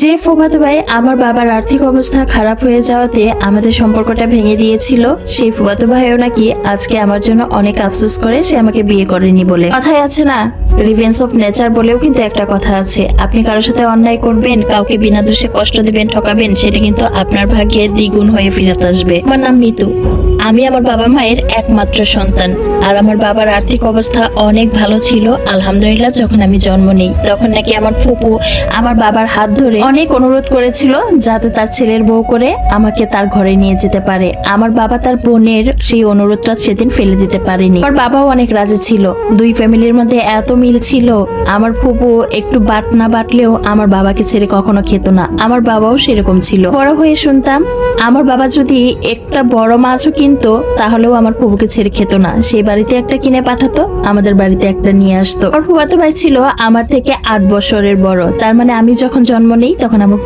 যে ফুফাতো ভাই আমার বাবার আর্থিক অবস্থা খারাপ হয়ে যাওয়াতে আমাদের সম্পর্কটা ভেঙে দিয়েছিল, সেই ফুফাতো ভাইও নাকি আজকে আমার জন্য অনেক আফসোস করে সে আমাকে বিয়ে করেনি বলে। কথায় আছে না রিভেন্স অফ নেচার বলেও কিন্তু একটা কথা আছে। আপনি কারোর সাথে অন্যায় করবেন, কাউকে বিনা দোষে কষ্ট দিবেন, ঠকাবেন, সেটা কিন্তু আপনার ভাগ্যে দ্বিগুণ হয়ে ফিরত আসবে। আমার নাম মিতু। আমি আমার বাবা মায়ের একমাত্র সন্তান। আর আমার বাবার আর্থিক অবস্থা অনেক ভালো ছিল, আলহামদুলিল্লাহ, যখন আমি জন্ম নেই। তখন নাকি আমার ফুপু আমার বাবার হাত ধরে অনেক অনুরোধ করেছিল যাতে তার ছেলের বউ করে আমাকে তার ঘরে নিয়ে যেতে পারে। আমার বাবা তার বোনের সেই অনুরোধটা সেদিন ফেলে দিতে পারেনি। আমার বাবাও অনেক রাজি ছিল। দুই ফ্যামিলির মধ্যে এত মিল ছিল। আমার ফুপু একটু বাট না বাটলেও আমার বাবাকে ছেড়ে কখনো খেত না। আমার বাবাও সেরকম ছিল। বড় হয়ে শুনতাম, আমার বাবা যদি একটা বড় মাছও কিনতো, তাহলেও আমার ফুপুকে ছেড়ে খেত না। সেই বাড়িতে একটা কিনে পাঠাতো, আমাদের বাড়িতে একটা নিয়ে আসতো। আমার ফুফাতো ভাই ছিল আমার থেকে আট বছরের বড়। তার মানে আমি যখন জন্ম নেই তখন আমার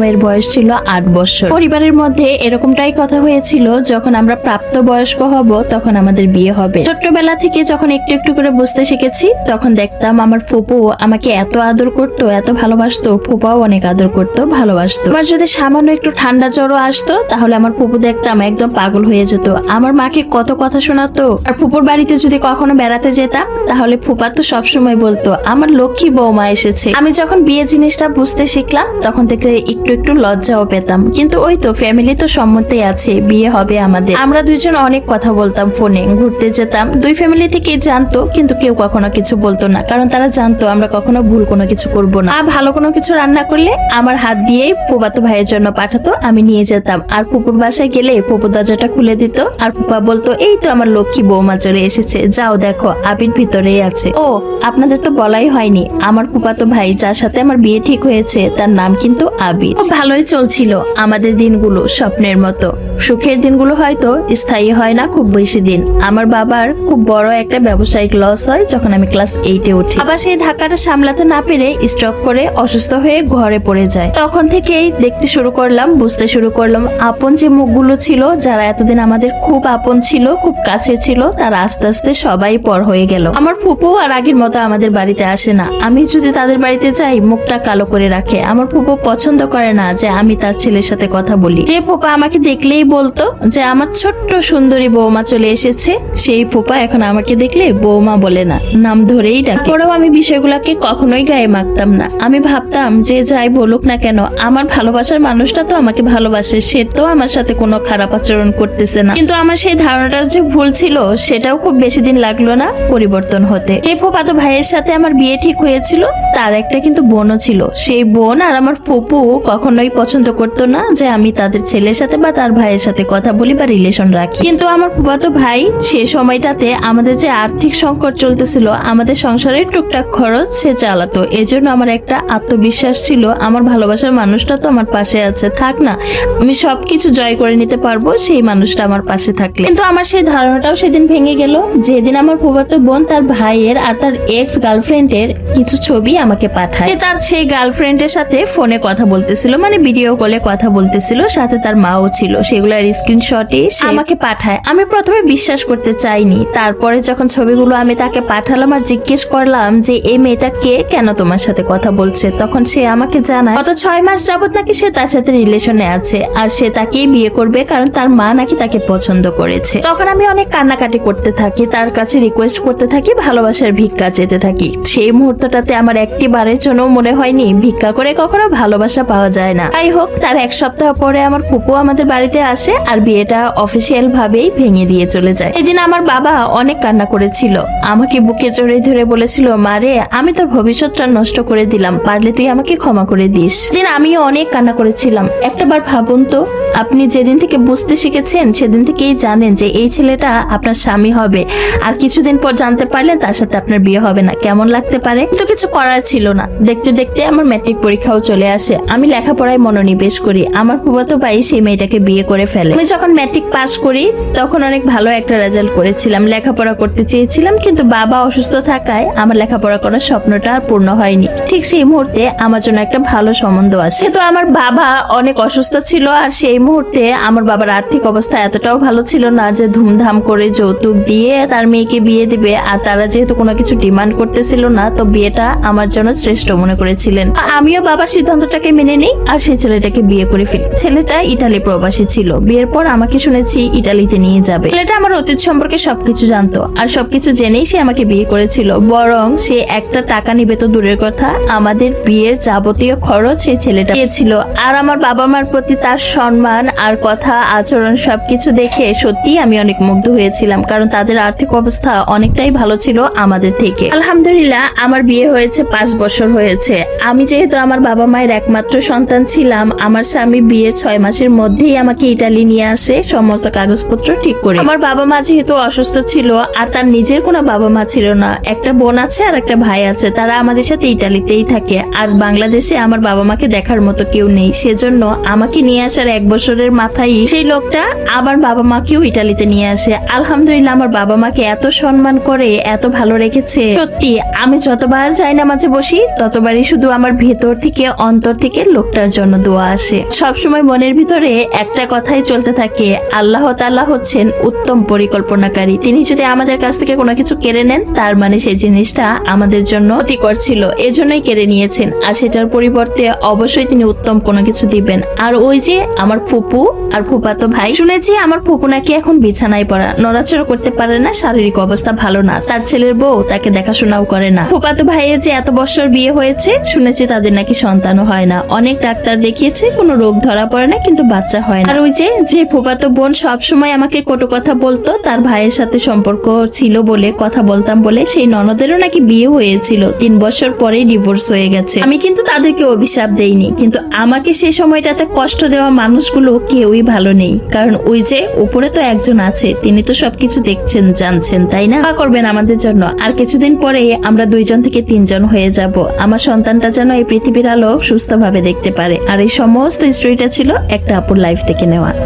ভাইয়ের বয়স ছিল আট বছর। পরিবারের মধ্যে এরকমটাই কথা হয়েছিল, যখন আমরা প্রাপ্ত বয়স্ক হব, তখন আমাদের বিয়ে হবে। ছোট্টবেলা থেকে যখন একটু একটু করে বুঝতে শিখেছি, তখন দেখতাম আমার ফুপু আমাকে এত আদর করতো, এত ভালোবাসতো, ফুপাও অনেক আদর করতো, ভালোবাসতো। আমার যদি সামান্য একটু ঠান্ডা জ্বরও আসতো, তাহলে আমার ফুপু দেখতাম একদম পাগল হয়ে যেত। আমার মাকে কত কথা শোনাতো। আর ফুপুর বাড়িতে যদি কখনো বেড়াতে যেতাম, তাহলে ফুপা তো সবসময় বলতো, আমার লক্ষ্মী বৌমা এসেছে। আমি যখন বিয়ে জিনিসটা বুঝতে শিখলাম তখন থেকে একটু একটু লজ্জাও পেতাম। কিন্তু ওই তো ফ্যামিলি তো সম্মতি আছে, বিয়ে হবে আমাদের। আমরা দুইজন অনেক কথা বলতাম ফোনে, ঘুরতে যেতাম। দুই ফ্যামিলি থেকে জানতো, কিন্তু কেউ কখনো কিছু বলতো না। কারণ তারা জানতো, আমরা কখনো ভুল কোনো কিছু করব না। আর ভালো কোনো কিছু রান্না করলে আমার হাত দিয়েই ফুপাতো ভাইয়ের জন্য পাঠাতো, আমি নিয়ে যেতাম। আর পুকুর বাসায় গেলে পুপু দরজাটা খুলে দিত। আর পুপা বলতো, এই তো আমার লক্ষ্মী বৌমা চলে এসেছে, যাও দেখো, আবির ভিতরেই আছে। ও আপনাদের তো বলাই হয়নি। আমার ফুপাতো ভাই, যার সাথে আমার বিয়ে ঠিক হয়েছে, তার নাম কিন্তু আবির। ভালোই চলছিল আমাদের দিনগুলো স্বপ্নের মতো। সুখের দিনগুলো হয়তো স্থায়ী হয় না খুব বেশি দিন। আমার বাবার খুব বড় একটা ব্যবসায়িক লস হয় যখন আমি ক্লাস এইটে উঠি। আবার সেই ধাক্কাটা সামলাতে না পেরে স্ট্রোক করে অসুস্থ হয়ে ঘরে পড়ে যায়। তখন থেকেই দেখতে শুরু করলাম, বুঝতে শুরু করলাম, আপন যে মুখগুলো ছিল, যারা এতদিন আমাদের খুব আপন ছিল, খুব কাছে ছিল, তারা আস্তে আস্তে সবাই পর হয়ে গেল। আমার ফুপু আর আগের মতো আমাদের বাড়িতে আসে না। আমি যদি তাদের বাড়িতে যাই, মুখটা কালো করে রাখে। আমার ফুপু পছন্দ করে না যে আমি তার ছেলের সাথে কথা বলি। যে ফুপা, আমাকে দেখলেই বলতো যে আমার ছোট্ট সুন্দরী বৌমা চলে এসেছে। সেই ফুপা এখন আমাকে দেখলে বৌমা বলে না, নাম ধরেই ডাকে। ওরাও আমি বিষয়গুলোকে কখনোই গায়ে মাখতাম না। আমি ভাবতাম, যে যাই বলুক না কেন, আমার ভালোবাসার মানুষটা তো আমাকে ভালোবাসে, সে তো আমার সাথে কোনো খারাপ আচরণ করতেছে না। কিন্তু আমার সেই ধারণাটা যে ভুল ছিল, সেটাও খুব বেশি দিন লাগল না পরিবর্তন হতে। এই ফুপাতো ভাইয়ের সাথে আমার বিয়ে ঠিক হয়েছিল, তার একটা কিন্তু বোনও ছিল। সেই বোন আর আমার ফুপু কখনোই পছন্দ করতো না যে আমি তাদের ছেলের সাথে বা তার ভাইয়ের সাথে কথা বলি বা রিলেশন রাখি। কিন্তু আমার ফুপাতো ভাই, সে সময়টাতে আমাদের যে আর্থিক সংকট চলতেছিল, আমাদের সংসারের টুকটাক খরচ সে চালাতো। এজন্য আমার একটা আত্মবিশ্বাস ছিল, আমার ভালোবাসার মানুষটা তো আমার পাশে আছে, থাক না। আমি সবকিছু জয় করে নিতে পারব, সেই মানুষটা আমার পাশে থাকলে। কিন্তু আমার সেই ধারণাটাও সেদিন ভেঙে গেল, যেদিন আমার ফুফাতো বোন তার ভাইয়ের আর তার এক্স গার্লফ্রেন্ডের কিছু ছবি আমাকে পাঠায়। তার সেই গার্লফ্রেন্ডের সাথে ফোনে কথা বলতেছিল মানে ভিডিও কলে কথা বলতেছিল, সাথে তার মাও ছিল। সেগুলোর স্ক্রিনশটই সে আমাকে পাঠায়। আমি প্রথমে বিশ্বাস করতে চাইনি। তারপরে যখন ছবিগুলো আমি তাকে পাঠালাম আর জিজ্ঞেস করলাম যে এই মেয়েটা কে? কেন তোমার সাথে কথা বলছে? তখন সে আমাকে জানায়, গত ছয় মাস যাবত নাকি সে তার সাথে রিলেশনে আছে আর সে তাকেই বিয়ে করবে কারণ তার মা নাকি তাকে পছন্দ করেছে। তখন আমি অনেক কান্নাকাটি করতে থাকি, তার কাছে রিকোয়েস্ট করতে থাকি, ভালোবাসার ভিক্ষা চেতে থাকি। সেই মুহূর্তটাতে আমার একটি বারের জন্য মনে হয়নি ভিক্ষা করে কখনো ভালোবাসা পাওয়া যায় না। যাই হোক, তার এক সপ্তাহ পরে আমার ফুপু আমাদের বাড়িতে আসে আর বিয়েটা অফিসিয়াল ভাবেই ভেঙে দিয়ে চলে যায়। এদিন আমার বাবা অনেক কান্না করেছিল। আমাকে বুকে জড়িয়ে ধরে বলেছিল মারে আমি তোর ভবিষ্যৎটা নষ্ট করে দিলাম, পারলে তুই আমাকে ক্ষমা করে দিস। দিন আমিও অনেক কান্না করেছিলাম। একটাবার ভাবুন তো, আপনি যেদিন থেকে বুঝতে শিখেছেন, সেদিন থেকেই জানেন যে এই ছেলেটা আপনার স্বামী হবে। আর কিছুদিন পর জানতে পারলেন তার সাথে আপনার বিয়ে হবে না। কেমন লাগতে পারে? তো কিছু করার ছিল না। দেখতে দেখতে আমার ম্যাট্রিক পরীক্ষাও চলে আসে। আমি লেখাপড়ায় মনোনিবেশ করি। আমার ফুফাতো ভাই সেই মেয়েটাকে বিয়ে করে ফেলে। আমি যখন ম্যাট্রিক পাস করি, তখন অনেক ভালো একটা রেজাল্ট করেছিলাম। লেখাপড়া করতে চেয়েছিলাম, কিন্তু বাবা অসুস্থ থাকায় আমার লেখাপড়া করার স্বপ্নটা আর পূর্ণ হয়নি। ঠিক সেই মুহূর্তে আমার জন্য একটা ভালো সম্বন্ধ আসে। তো আমার বাবা অনেক অসুস্থ ছিল, আর সেই মুহূর্তে আমার বাবার আর্থিক অবস্থা এতটাও ভালো ছিল না যে ধুমধাম করে যৌতুক দিয়ে তার মেয়েকে বিয়ে দিবে, আর তারা যেহেতু কোনো কিছু ডিমান্ড করতেছিল না, তো বিয়েটা আমার জন্য শ্রেষ্ঠ মনে করেছিলেন। আমিও বাবার সিদ্ধান্তটাকে মেনে নিই, আর সেই ছেলেটাকে বিয়ে করে ফেলি। ছেলেটা ইটালি প্রবাসী ছিল। বিয়ের পর আমাকে শুনেছি ইটালিতে নিয়ে যাবে। ছেলেটা আমার অতীত সম্পর্কে সবকিছু জানতো আর সবকিছু জেনেই সে আমাকে বিয়ে করেছিল। বরং সে একটা টাকা নিবে তো দূরের কথা, আমাদের বিয়ের যাবতীয় খরচ সেই ছেলেটা দিয়েছিল। আর আমার বাবা মার প্রতি তার সম্মান আর কথা, আচরণ সবকিছু দেখে সত্যি আমি অনেক মুগ্ধ হয়েছিলাম, কারণ তাদের আর্থিক অবস্থা অনেকটাই ভালো ছিল আমাদের থেকে। আলহামদুলিল্লাহ, আমার বিয়ে হয়েছে পাঁচ বছর হয়েছে। আমি যেহেতু আমার বাবা মায়ের একমাত্র সন্তান ছিলাম, আমার স্বামী বিয়ের ছয় মাসের মধ্যেই আমাকে ইটালি নিয়ে আসে, সমস্ত কাগজপত্র ঠিক করে। আমার বাবা মা যেহেতু অসুস্থ ছিল, আর তার নিজের কোনো বাবা মা ছিল না, একটা বোন আছে আর একটা ভাই আছে, তারা আমাদের সাথে ইটালিতেই থাকে। আর বাংলাদেশে আমার বাবা মাকে দেখার মতো কেউ নেই, সেজন্য আমাকে নিয়ে আসার এক বছরের মাথায় সেই লোকটা আমার বাবা মাকেও ইটালিতে নিয়ে আসে। আলহামদুলিল্লাহ, আমার বাবা মাকে এত সম্মান করে, এত ভালো রেখেছে। সত্যি, আমি যতবার যাই না মাঝে বসি, ততবারই শুধু আমার ভেতর থেকে, অন্তর থেকে লোকটার জন্য দোয়া আসে। সবসময় মনের ভিতরে একটা কথাই চলতে থাকে। আল্লাহ তাআলা হচ্ছেন উত্তম পরিকল্পনাকারী। তিনি যদি আমাদের কাছ থেকে কোনো কিছু কেড়ে নেন, তার মানে সেই জিনিসটা আমাদের জন্য ক্ষতিকর ছিল। এজন্যই কেড়ে নিয়েছেন। আর সেটার পরিবর্তে অবশ্যই তিনি উত্তম কোনো কিছু দিবেন। আর ওই যে আমার ফুপু আর ফুপাতো ভাই, শুনেছি আমার ফুপু নাকি এখন বিছানায় পড়া। নড়াচড়া করতে পারে না, শারীরিক অবস্থা ভালো না। তার ছেলের বউ তাকে দেখাশোনাও করে না। ফুপাতো ভাইয়ের যে এত বছর বিয়ে হয়েছে, শুনেছি তাদের নাকি সন্তানও হয় না। অনেক ডাক্তার দেখিয়েছে, কোনো রোগ ধরা পড়ে না, কিন্তু বাচ্চা হয় না। আর ওই যে যে ফুপাতো বোন সবসময় আমাকে কটু কথা বলতো, তার ভাইয়ের সাথে সম্পর্ক ছিল বলে, কথা বলতাম বলে, সেই ননদেরও নাকি বিয়ে হয়েছিল। তিন বছর পরেই ডিভোর্স হয়ে গেছে। আমি কিন্তু তাদেরকে অভিশাপ দেইনি, কিন্তু আমাকে সেই সময়টাতে কষ্ট দেওয়া মানুষগুলো কেউই ভালো নেই। কারণ ওই যে, উপরে তো একজন আছে, তিনি তো সবকিছু দেখছেন, জানছেন, তাই না? করবেন আমাদের জন্য। আর কিছুদিন পরে আমরা দুইজন থেকে তিনজন হয়ে যাব। আমার সন্তানটা যেন এই পৃথিবীর আলো সুস্থভাবে দেখতে পারে। আর এই সমস্ত স্টোরিটা ছিল একটা আপুর লাইফ থেকে নেওয়া। дело